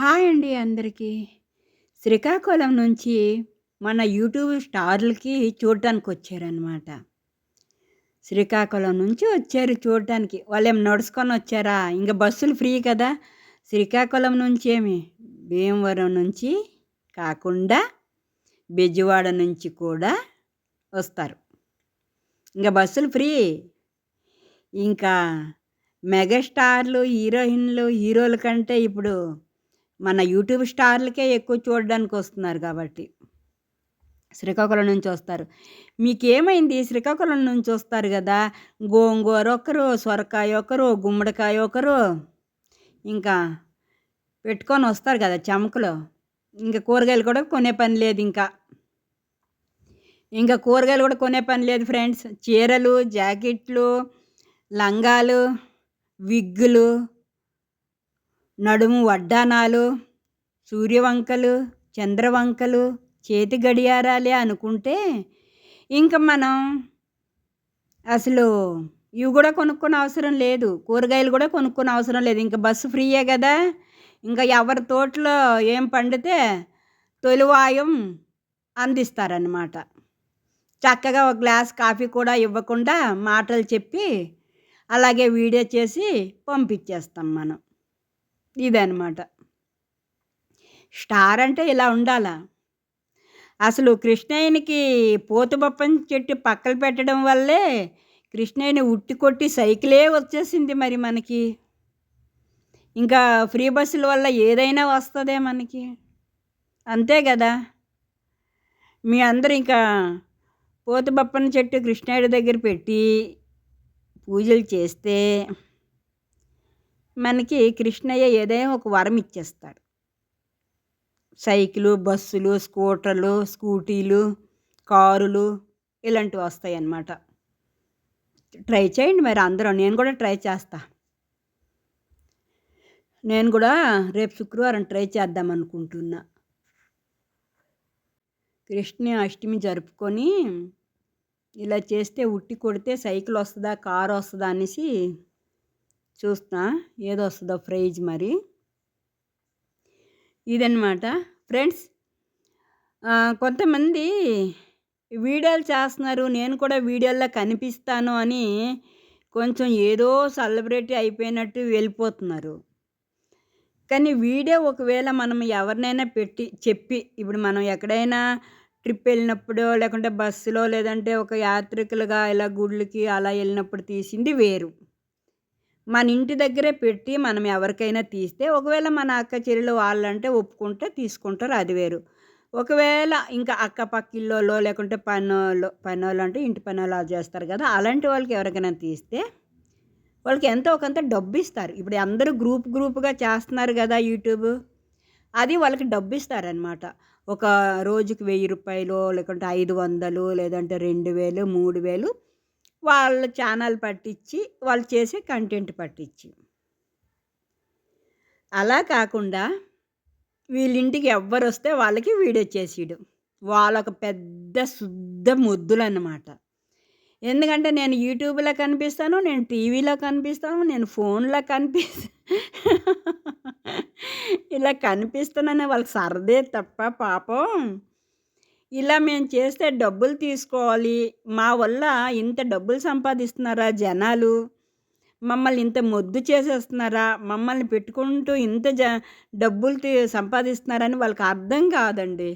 Hi అండి అందరికీ. శ్రీకాకుళం నుంచి మన యూట్యూబ్ స్టార్‌లకి చూడటానికి వచ్చారనమాట శ్రీకాకుళం నుంచి వచ్చారు చూడటానికి. వాళ్ళు ఏం నడుచుకొని వచ్చారా ఇంకా బస్సులు ఫ్రీ కదా! శ్రీకాకుళం నుంచి ఏమి భీమవరం నుంచి కాకుండా బెజవాడ నుంచి కూడా వస్తారు. ఇంకా బస్సులు ఫ్రీ. ఇంకా మెగాస్టార్‌లు, హీరోయిన్‌లు, హీరోల కంటే ఇప్పుడు మన యూట్యూబ్ స్టార్‌లకే ఎక్కువ చూడడానికి వస్తున్నారు కాబట్టి. శ్రీకాకుళం నుంచి వస్తారు. మీకేమైంది శ్రీకాకుళం నుంచి వస్తారు కదా గోంగూర ఒకరు, సొరకాయ ఒకరు, గుమ్మడికాయ ఒకరు, ఇంకా పెట్టుకొని వస్తారు కదా చెమకలు. ఇంకా కూరగాయలు కూడా కొనే పని లేదు ఇంకా ఇంకా కూరగాయలు కూడా కొనే పని లేదు ఫ్రెండ్స్. చీరలు, జాకెట్లు, లంగాలు, విగ్గులు, నడుము వడ్డానాలు సూర్యవంకలు, చంద్రవంకలు, చేతి గడియారాలే అనుకుంటే ఇంక మనం అసలు ఇవి కూడా కొనుక్కునే అవసరం లేదు. కూరగాయలు కూడా కొనుక్కునే అవసరం లేదు. ఇంక బస్సు ఫ్రీయే కదా ఇంకా ఎవరి తోటలో ఏం పండితే తొలివాయం అందిస్తారనమాట. చక్కగా ఒక గ్లాస్ కాఫీ కూడా ఇవ్వకుండా మాటలు చెప్పి అలాగే వీడియో చేసి పంపించేస్తాం మనం. ఇదనమాట. స్టార్ అంటే ఇలా ఉండాలా. అసలు కృష్ణయ్యనికి పోతుబొప్పం చెట్టు పక్కన పెట్టడం వల్లే కృష్ణయ్యని ఉట్టి కొట్టి సైకిలే వచ్చేసింది మరి మనకి. ఇంకా ఫ్రీ బస్సుల వల్ల ఏదైనా వస్తుందే మనకి. అంతే కదా మీ అందరూ ఇంకా పోతుబొప్పన చెట్టు కృష్ణయ్యుడి దగ్గర పెట్టి పూజలు చేస్తే మనకి కృష్ణయ్య ఏదైనా ఒక వరం ఇచ్చేస్తాడు. సైకిలు, బస్సులు, స్కూటర్లు, స్కూటీలు, కారులు ఇలాంటివి వస్తాయన్నమాట. ట్రై చేయండి మరి అందరూ. నేను కూడా ట్రై చేస్తా. నేను కూడా రేపు శుక్రవారం ట్రై చేద్దాం అనుకుంటున్నా. కృష్ణ అష్టమి జరుపుకొని ఇలా చేస్తే ఉట్టి కొడితే సైకిల్ వస్తుందా కారు వస్తుందా అనేసి చూస్తా ఏదో వస్తుందో ప్రైజ్ మరి. ఇదన్నమాట ఫ్రెండ్స్ కొంతమంది వీడియోలు చేస్తున్నారు. నేను కూడా వీడియోల్లో కనిపిస్తాను అని కొంచెం ఏదో సెలబ్రిటీ అయిపోయినట్టు వెళ్ళిపోతున్నారు. కానీ వీడియో ఒకవేళ మనం ఎవరినైనా పెట్టి చెప్పి ఇప్పుడు మనం ఎక్కడైనా ట్రిప్ వెళ్ళినప్పుడో లేకుంటే బస్సులో లేదంటే ఒక యాత్రికులుగా ఇలా గుళ్ళకి అలా వెళ్ళినప్పుడు తీసింది వేరు. మన ఇంటి దగ్గరే పెట్టి మనం ఎవరికైనా తీస్తే ఒకవేళ మన అక్క చెల్లెలు వాళ్ళంటే ఒప్పుకుంటే తీసుకుంటారు అది వేరు. ఒకవేళ ఇంకా అక్క పక్కిళ్ళలో లేకుంటే పనోళ్ళు పనోళ్ళు అంటే ఇంటి పనోళ్ళు అలా చేస్తారు కదా అలాంటి వాళ్ళకి ఎవరికైనా తీస్తే వాళ్ళకి ఎంతో కొంత డబ్బిస్తారు. ఇప్పుడు అందరూ గ్రూప్ గ్రూప్‌గా చేస్తున్నారు కదా యూట్యూబ్. అది వాళ్ళకి డబ్బిస్తారనమాట. ఒక రోజుకి వెయ్యి రూపాయలు లేకుంటే 500 లేదంటే 2000, 3000 వాళ్ళ ఛానల్ పట్టించి వాళ్ళు చేసే కంటెంట్ పట్టించి. అలా కాకుండా వీళ్ళింటికి ఎవ్వరొస్తే వాళ్ళకి వీడియో చేసియడం. వాళ్ళొక పెద్ద శుద్ధ మొద్దులన్నమాట. ఎందుకంటే నేను యూట్యూబ్‌లో కనిపిస్తాను. నేను టీవీలో కనిపిస్తాను. నేను ఫోన్‌లో కనిపిస్తా ఇలా కనిపిస్తున్నాను వాళ్ళకి సరదే తప్ప పాపం ఇలా మేము చేస్తే డబ్బులు తీసుకోవాలి. మా వల్ల ఇంత డబ్బులు సంపాదిస్తున్నారా జనాలు? మమ్మల్ని ఇంత మొద్దు చేసేస్తున్నారా? మమ్మల్ని పెట్టుకుంటూ ఇంత జ డబ్బులు సంపాదిస్తున్నారని వాళ్ళకి అర్థం కాదండి.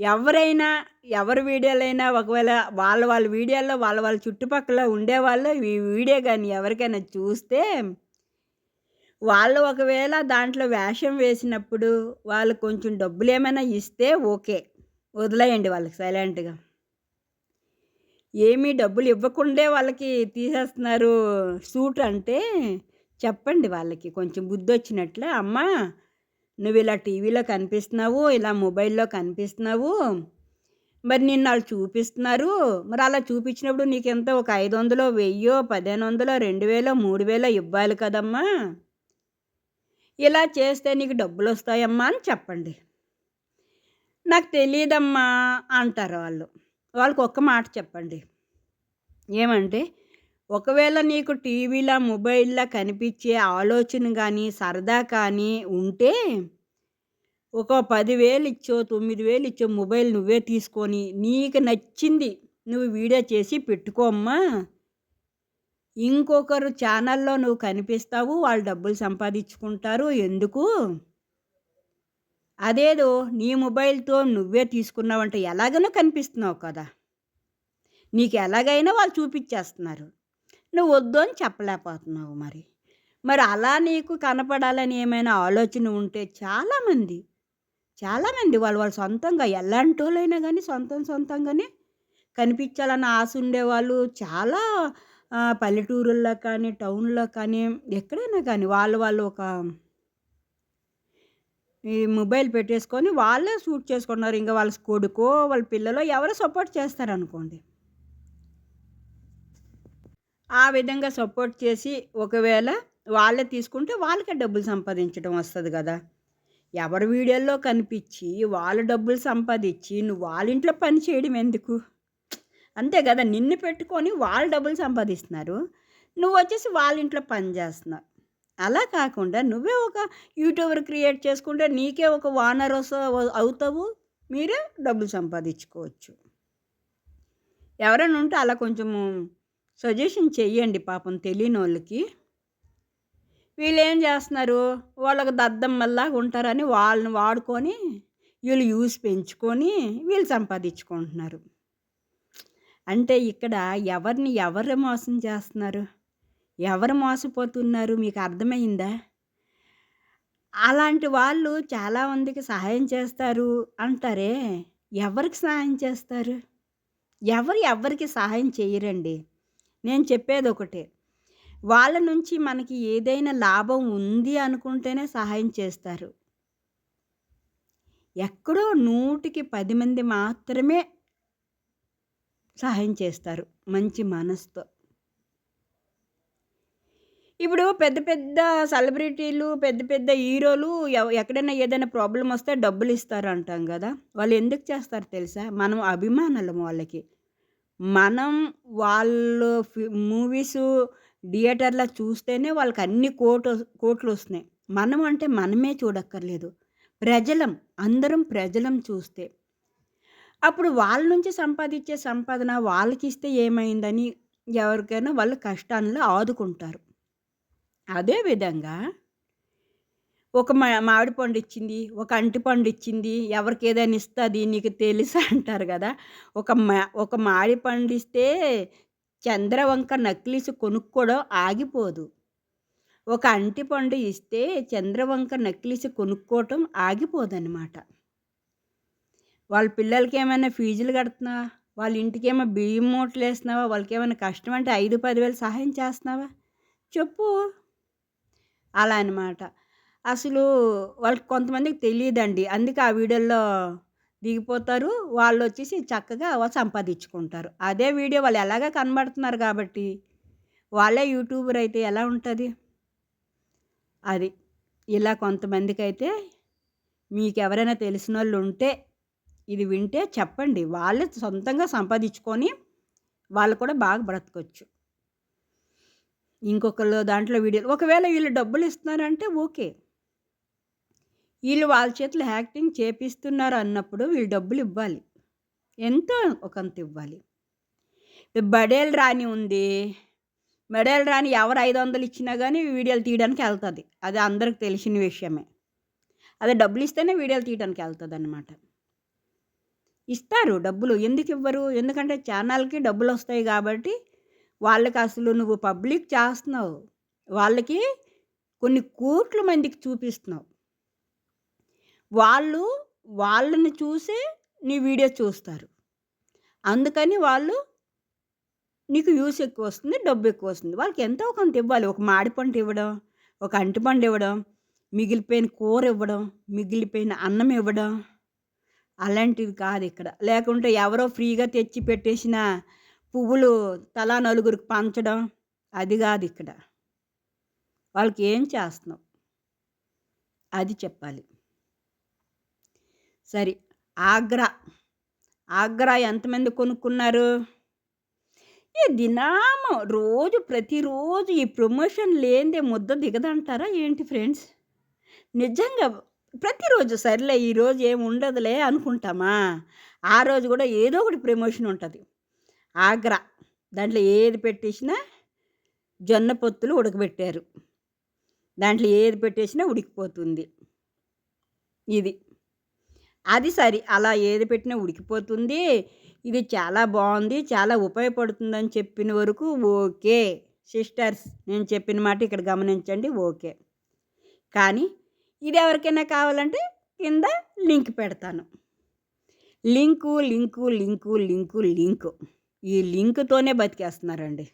ఎవరైనా ఎవరి వీడియోలైనా ఒకవేళ వాళ్ళ వాళ్ళ వీడియోల్లో వాళ్ళ వాళ్ళ చుట్టుపక్కల ఉండేవాళ్ళు ఈ వీడియో కానీ ఎవరికైనా చూస్తే వాళ్ళు ఒకవేళ దాంట్లో వేషం వేసినప్పుడు వాళ్ళు కొంచెం డబ్బులు ఏమైనా ఇస్తే ఓకే. వదిలేయండి వాళ్ళకి సైలెంట్‌గా. ఏమి డబ్బులు ఇవ్వకుండే వాళ్ళకి తీసేస్తున్నారు సూట్ అంటే చెప్పండి వాళ్ళకి కొంచెం బుద్ధి వచ్చినట్లు అమ్మా ఇలా టీవీలో కనిపిస్తున్నావు. ఇలా మొబైల్‌లో కనిపిస్తున్నావు. మరి నిన్ను వాళ్ళు చూపిస్తున్నారు. మరి అలా చూపించినప్పుడు నీకు ఎంత ఒక ఐదు వందలు వెయ్యి పదిహేను వందలో రెండు వేలో మూడు వేలో ఇవ్వాలి కదమ్మా! ఇలా చేస్తే నీకు డబ్బులు వస్తాయమ్మా అని చెప్పండి. నాకు తెలియదమ్మా అంటారు వాళ్ళు. వాళ్ళకి ఒక్క మాట చెప్పండి. ఏమంటే ఒకవేళ నీకు టీవీలో, మొబైల్‌లో కనిపించే ఆలోచన కానీ సరదా కానీ ఉంటే ఒక పదివేలు ఇచ్చో, 9,000 ఇచ్చో మొబైల్ నువ్వే తీసుకొని, నీకు నచ్చింది నువ్వు వీడియో చేసి పెట్టుకోమ్మా ఇంకొకరు ఛానల్‌లో నువ్వు కనిపిస్తావు. వాళ్ళు డబ్బులు సంపాదించుకుంటారు. ఎందుకు? అదేదో నీ మొబైల్‌తో నువ్వే తీసుకున్నావంటే ఎలాగనో కనిపిస్తున్నావు కదా! నీకు ఎలాగైనా వాళ్ళు చూపించేస్తున్నారు నువ్వు వద్దు అని చెప్పలేకపోతున్నావు మరి. మరి అలా నీకు కనపడాలని ఏమైనా ఆలోచన ఉంటే చాలామంది, చాలామంది వాళ్ళు వాళ్ళు సొంతంగా ఎలాంటి వాళ్ళైనా కానీ సొంతం సొంతంగానే కనిపించాలని ఆశ ఉండేవాళ్ళు చాలా పల్లెటూరుల్లో కానీ, టౌన్‌లో కానీ, ఎక్కడైనా కానీ వాళ్ళు వాళ్ళు ఒక ఈ మొబైల్ పెట్టేసుకొని వాళ్ళే షూట్ చేసుకుంటున్నారు. ఇంకా వాళ్ళ కొడుకో, వాళ్ళ పిల్లలో ఎవరు సపోర్ట్ చేస్తారనుకోండి. ఆ విధంగా సపోర్ట్ చేసి ఒకవేళ వాళ్ళే తీసుకుంటే వాళ్ళకే డబ్బులు సంపాదించడం వస్తుంది కదా ఎవరి వీడియోల్లో కనిపించి వాళ్ళు డబ్బులు సంపాదించి నువ్వు వాళ్ళ ఇంట్లో పని చేయడం ఎందుకు? అంతే కదా నిన్ను పెట్టుకొని వాళ్ళు డబ్బులు సంపాదిస్తున్నారు. నువ్వు వచ్చేసి వాళ్ళ ఇంట్లో పని చేస్తున్నావు అలా కాకుండా నువ్వే ఒక యూట్యూబర్ క్రియేట్ చేసుకుంటే నీకే ఒక ఓనర్ అవుతావు. మీరే డబ్బులు సంపాదించుకోవచ్చు. ఎవరైనా ఉంటే అలా కొంచెము సజెషన్ చెయ్యండి పాపం తెలియని వాళ్ళకి వీళ్ళేం చేస్తున్నారు వాళ్ళకి దద్దమ్మల్లాగా ఉంటారని వాళ్ళని వాడుకొని, వీళ్ళు యూస్ పెంచుకొని వీళ్ళు సంపాదించుకుంటున్నారు. అంటే ఇక్కడ ఎవరిని ఎవరు మోసం చేస్తున్నారు? ఎవరు మోసపోతున్నారు మీకు అర్థమైందా? అలాంటి వాళ్ళు చాలా మందికి సహాయం చేస్తారు అంటారే, ఎవరికి సహాయం చేస్తారు? ఎవరు ఎవ్వరికి సహాయం చేయరండి నేను చెప్పేదొకటే. వాళ్ళ నుంచి మనకి ఏదైనా లాభం ఉంది అనుకుంటేనే సహాయం చేస్తారు. ఎక్కడో నూటికి పది మంది మాత్రమే సహాయం చేస్తారు మంచి మనసుతో. ఇప్పుడు పెద్ద పెద్ద సెలబ్రిటీలు, పెద్ద పెద్ద హీరోలు ఎక్కడైనా ఏదైనా ప్రాబ్లం వస్తే డబ్బులు ఇస్తారు అంటాం కదా వాళ్ళు ఎందుకు చేస్తారు తెలుసా? మనం అభిమానులం వాళ్ళకి. మనం వాళ్ళు మూవీస్ థియేటర్‌లో చూస్తేనే వాళ్ళకి అన్ని కోట్లు కోట్లు వస్తున్నాయి మనం అంటే మనమే చూడక్కర్లేదు. ప్రజలం, అందరం ప్రజలం చూస్తే. అప్పుడు వాళ్ళ నుంచి సంపాదించే సంపాదన వాళ్ళకి ఇస్తే ఏమైందని ఎవరికైనా వాళ్ళు కష్టాల్లో ఆదుకుంటారు. అదే విధంగా ఒక మా మామిడి పండిచ్చింది, ఒక అంటిపండు ఇచ్చింది, ఎవరికేదైనా ఇస్తుంది నీకు తెలుసా అంటారు కదా ఒక మా ఒక మామిడి పండిస్తే చంద్రవంక నక్లీసు కొనుక్కోవడం ఆగిపోదు. ఒక అంటిపండు ఇస్తే చంద్రవంక నక్లీసు కొనుక్కోవటం ఆగిపోదన్నమాట వాళ్ళ పిల్లలకి ఏమైనా ఫీజులు కడుతున్నావా? వాళ్ళ ఇంటికేమో బియ్యం మూటలు వేస్తున్నావా వాళ్ళకేమైనా కష్టం అంటే ఐదు పదివేలు సహాయం చేస్తున్నావా? చెప్పు. అలా అనమాట. అసలు వాళ్ళకి కొంతమందికి తెలియదండి అందుకే ఆ వీడియోల్లో దిగిపోతారు. వాళ్ళు వచ్చేసి చక్కగా వాళ్ళు సంపాదించుకుంటారు. అదే వీడియో వాళ్ళు ఎలాగ కనబడుతున్నారు కాబట్టి వాళ్ళే యూట్యూబర్ అయితే ఎలా ఉంటుంది అది. ఇలా కొంతమందికైతే వాళ్ళు ఉంటే ఇది వింటే చెప్పండి. వాళ్ళే సొంతంగా సంపాదించుకొని, వాళ్ళు కూడా బాగా బ్రతకొచ్చు. ఇంకొకళ్ళు దాంట్లో వీడియోలు ఒకవేళ వీళ్ళు డబ్బులు ఇస్తున్నారంటే ఓకే. వీళ్ళు వాళ్ళ చేతిలో యాక్టింగ్ చేపిస్తున్నారు అన్నప్పుడు వీళ్ళు డబ్బులు ఇవ్వాలి ఎంతో ఒకంత ఇవ్వాలి. బడేలు రాణి ఉంది. బడేలు రాణి ఎవరు 500 ఇచ్చినా కానీ వీడియోలు తీయడానికి వెళ్తుంది అది అందరికి తెలిసిన విషయమే. అదే డబ్బులిస్తేనే వీడియోలు తీయడానికి వెళ్తుంది అనమాట ఇస్తారు డబ్బులు. ఎందుకు ఇవ్వరు ఎందుకంటే ఛానల్‌కి కాబట్టి వాళ్ళకి అసలు నువ్వు పబ్లిక్ చేస్తున్నావు. వాళ్ళకి కొన్ని కోట్ల మందికి చూపిస్తున్నావు. వాళ్ళు వాళ్ళని చూసే నీ వీడియో చూస్తారు. అందుకని వాళ్ళు నీకు యూజ్ ఎక్కువ వస్తుంది డబ్బు ఎక్కువ వస్తుంది వాళ్ళకి ఎంతో కొంత ఇవ్వాలి. ఒక మామిడిపండు ఇవ్వడం, ఒక అంటిపండు ఇవ్వడం, మిగిలిపోయిన కూర ఇవ్వడం, మిగిలిపోయిన అన్నం ఇవ్వడం. అలాంటివి ఇక్కడ లేకుంటే ఎవరో ఫ్రీగా తెచ్చి పెట్టేసిన పువ్వులు తలా నలుగురికి పంచడం. అది కాదు ఇక్కడ వాళ్ళకి ఏం చేస్తున్నావు? అది చెప్పాలి. సరే. ఆగ్రా. ఆగ్రా ఎంతమంది కొనుక్కున్నారు? ఈ దినాము రోజు ప్రతిరోజు ఈ ప్రమోషన్ లేనిదే ముద్ద దిగదంటారా ఏంటి ఫ్రెండ్స్? నిజంగా ప్రతిరోజు సర్లే ఈరోజు ఏమి ఉండదులే అనుకుంటామా ఆ రోజు కూడా ఏదో ఒకటి ప్రమోషన్ ఉంటుంది ఆగ్రా. దాంట్లో ఏది పెట్టేసినా జొన్న పొత్తులు ఉడకబెట్టారు. దాంట్లో ఏది పెట్టేసినా ఉడికిపోతుంది. ఇది. అది సరి. అలా ఏది పెట్టినా ఉడికిపోతుంది. ఇది చాలా బాగుంది. చాలా ఉపయోగపడుతుందని చెప్పిన వరకు ఓకే. సిస్టర్స్ నేను చెప్పిన మాట ఇక్కడ గమనించండి. ఓకే. కానీ ఇది ఎవరికైనా కావాలంటే కింద లింక్ పెడతాను. Link link link link link. ఈ లింక్తోనే బతికేస్తున్నారండి.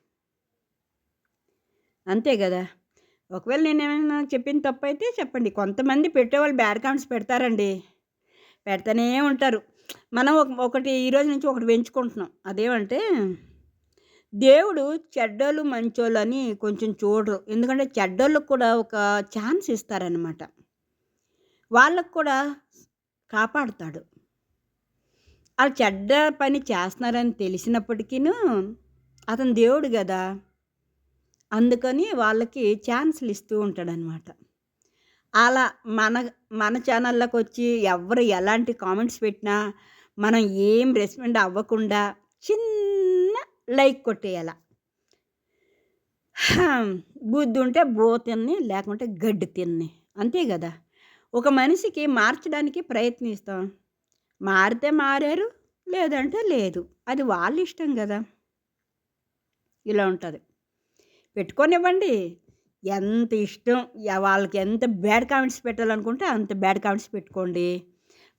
అంతే కదా? ఒకవేళ నేను ఏమైనా చెప్పిన తప్పు అయితే చెప్పండి. కొంతమంది పెట్టేవాళ్ళు బ్యాడ్ కామెంట్స్ పెడతారండి. పెడతానే ఉంటారు. మనం ఒక ఒకటి ఈరోజు నుంచి ఒకటి పెంచుకుంటున్నాం. అదేమంటే దేవుడు చెడ్డోళ్ళు మంచోళ్ళు అని కొంచెం చూడరు. ఎందుకంటే చెడ్డోళ్ళకు కూడా ఒక ఛాన్స్ ఇస్తారనమాట వాళ్ళకు కూడా కాపాడుతాడు. వాళ్ళు చెడ్డ పని చేస్తున్నారని తెలిసినప్పటికీ అతను దేవుడు కదా. అందుకని వాళ్ళకి ఛాన్స్లు ఇస్తూ ఉంటాడనమాట. అలా మన మన ఛానల్లోకి వచ్చి ఎవరు ఎలాంటి కామెంట్స్ పెట్టినా మనం ఏం రెస్పాండ్ అవ్వకుండా చిన్న లైక్ కొట్టేయాల. బుద్ధి ఉంటే బో తిన్ని లేకుంటే గడ్డి తిన్ని. అంతే కదా. ఒక మనిషికి మార్చడానికి ప్రయత్నిస్తాం. మారితే మారారు లేదంటే లేదు. అది వాళ్ళ ఇష్టం కదా. ఇలా ఉంటుంది. పెట్టుకొనివ్వండి. ఎంత ఇష్టం వాళ్ళకి ఎంత బ్యాడ్ కామెంట్స్ పెట్టాలనుకుంటే అంత బ్యాడ్ కామెంట్స్ పెట్టుకోండి.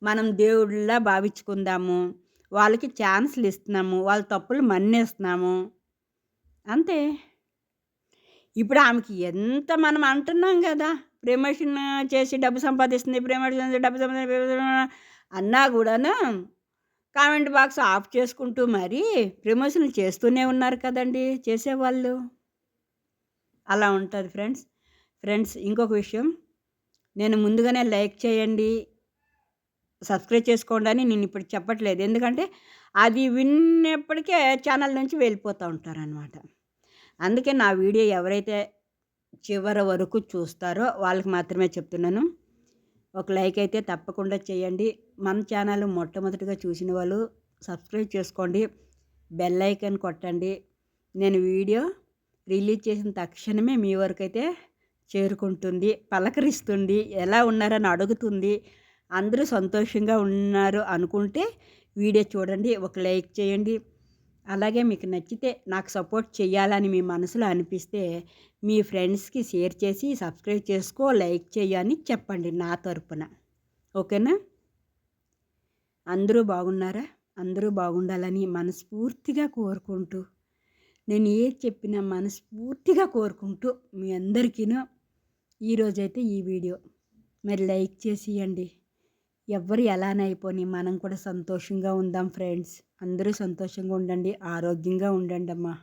మనం దేవుడిలా భావించుకుందాము. వాళ్ళకి ఛాన్స్లు ఇస్తున్నాము. వాళ్ళ తప్పులు మన్నేస్తున్నాము. అంతే. ఇప్పుడు ఆమెకి ఎంత మనం అంటున్నాం కదా. ప్రమోషన్ చేసి డబ్బు సంపాదిస్తుంది ప్రమోషన్ డబ్బు సంపాదించి అన్నా కూడాను? కామెంట్ బాక్స్ ఆఫ్ చేసుకుంటూ మరి ప్రమోషన్లు చేస్తూనే ఉన్నారు కదండి చేసేవాళ్ళు. అలా ఉంటుంది ఫ్రెండ్స్. ఫ్రెండ్స్ ఇంకొక విషయం. నేను ముందుగానే లైక్ చేయండి. సబ్స్క్రైబ్ చేసుకోండి అని నేను ఇప్పుడు చెప్పట్లేదు. ఎందుకంటే అది విన్నప్పటికే ఛానల్ నుంచి వెళ్ళిపోతూ ఉంటారనమాట అందుకే నా వీడియో ఎవరైతే చివరి వరకు చూస్తారో వాళ్ళకి మాత్రమే చెప్తున్నాను. ఒక లైక్ అయితే తప్పకుండా చేయండి. మన ఛానల్ మొట్టమొదటిగా చూసిన వాళ్ళు సబ్స్క్రైబ్ చేసుకోండి. బెల్ ఐకాన్ కొట్టండి. నేను వీడియో రిలీజ్ చేసిన తక్షణమే మీ వరకు అయితే చేరుకుంటుంది పలకరిస్తుంది ఎలా ఉన్నారని అడుగుతుంది. అందరూ సంతోషంగా ఉన్నారు అనుకుంటే వీడియో చూడండి ఒక లైక్ చేయండి. అలాగే మీకు నచ్చితే నాకు సపోర్ట్ చేయాలని మీ మనసులో అనిపిస్తే మీ ఫ్రెండ్స్కి షేర్ చేసి సబ్స్క్రైబ్ చేసుకో లైక్ చేయని చెప్పండి నా తరపున. ఓకేనా? అందరూ బాగున్నారా? అందరూ బాగుండాలని మనస్ఫూర్తిగా కోరుకుంటూ నేను ఏది చెప్పినా మనస్ఫూర్తిగా కోరుకుంటూ మీ అందరికీను ఈరోజైతే ఈ వీడియో. మరి లైక్ చేసియండి. ఇవ్వండి ఎవ్వరు ఎలానైపోయి మనం కూడా సంతోషంగా ఉందాం ఫ్రెండ్స్. అందరూ సంతోషంగా ఉండండి ఆరోగ్యంగా ఉండండి అమ్మా